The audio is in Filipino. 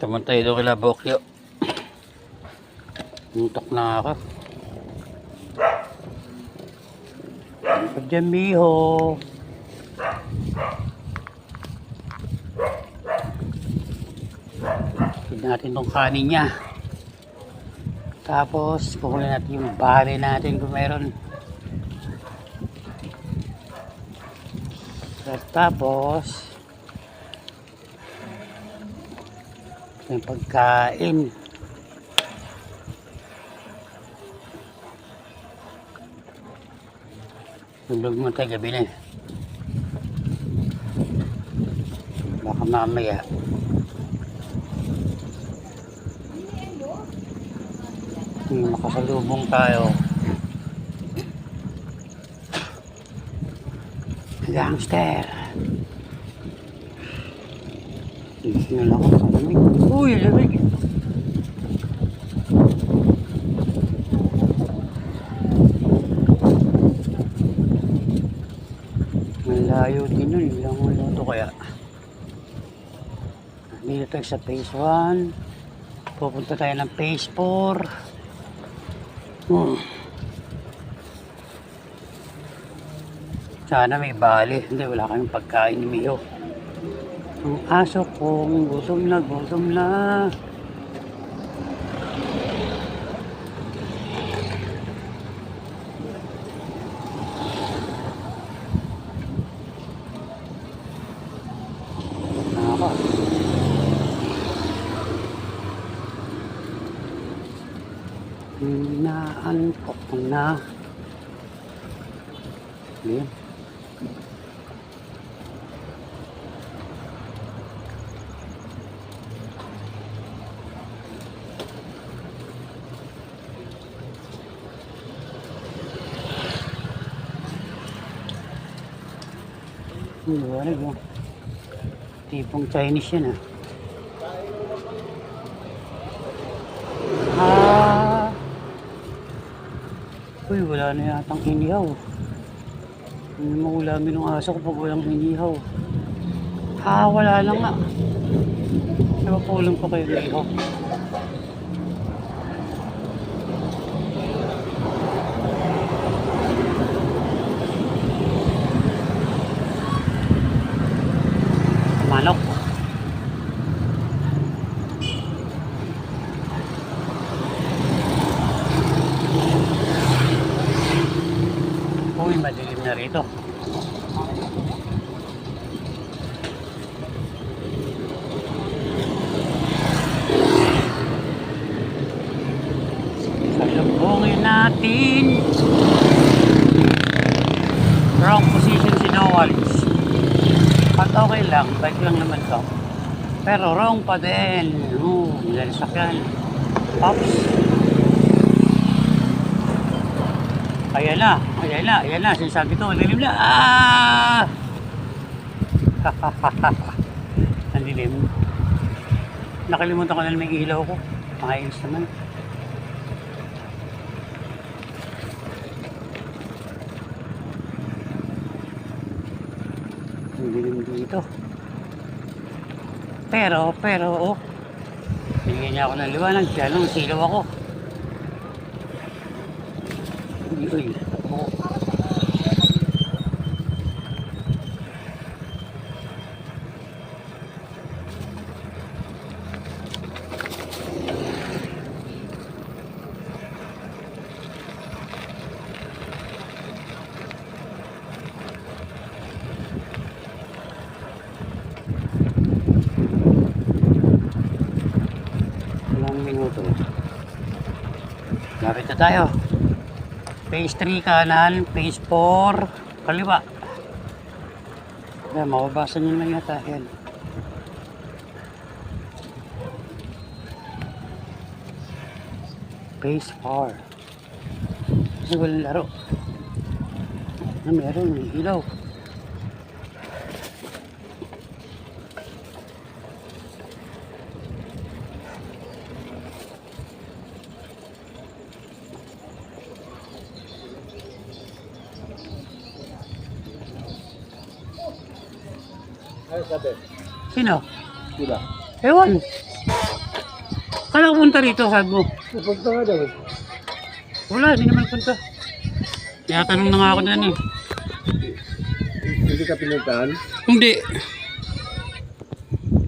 Taman tayo doon kila Bokyo. Muntok na ako. Pagdamiho. Tignan natin tong kanin niya. Tapos, kukunin natin yung bali natin kung meron. At tapos, yung pagkain. Tulog mo tayo gabi na. Baka mamaya. Hmm, makasalubong tayo. Gangster. Tingnan ako sa lamig. Uy, lamig. Malayo din nun. Ilang minuto kaya. Dito tayo sa phase 1. Pupunta tayo ng phase 4. Hmm. Sana may bali. Hindi, wala kaming pagkain ni Mio. Ang aso kong gutom na gutom na. Inaantok ko na. Yun. Liwanag mo. Tipong Chinese yan ah. Ah. Uy, wala na yatang inihaw. Hindi mo ulamin ng aso kapag walang inihaw. Ah, wala lang nga. Napapulong ko kayo ng ihaw. Manok. Uy, madilim na rito. Salubungin natin. Wrong position si Nowalis. At okay lang, bike lang naman to. Pero wrong pa din. Oo, oh, dahil sakyan. Pops. Ayan na, ayan na, ayan na. Sinasabi ko, ang dilim na. Ah! ang dilim. Nakalimutan ko na may ilaw ko. Makainis naman. Ang dilim dito. Pero, pero, oh. Binigyan niya ako ng liwanag. Kaya nung silaw ako. Uy, uy. Lapit na tayo. Phase 3 kanan, phase 4 kaliwa. Yan, mababasa nyo lang yata. Yan. Phase 4. Kasi walang laro. Na meron, may ilaw. Ano sabi? Sino? Sila. Ewan. Kala ko punta rito, sabi mo. Pupunta nga daw. Wala, hindi naman punta. Kaya tanong na nga ako dyan eh. Hindi ka pinuntahan? Hindi.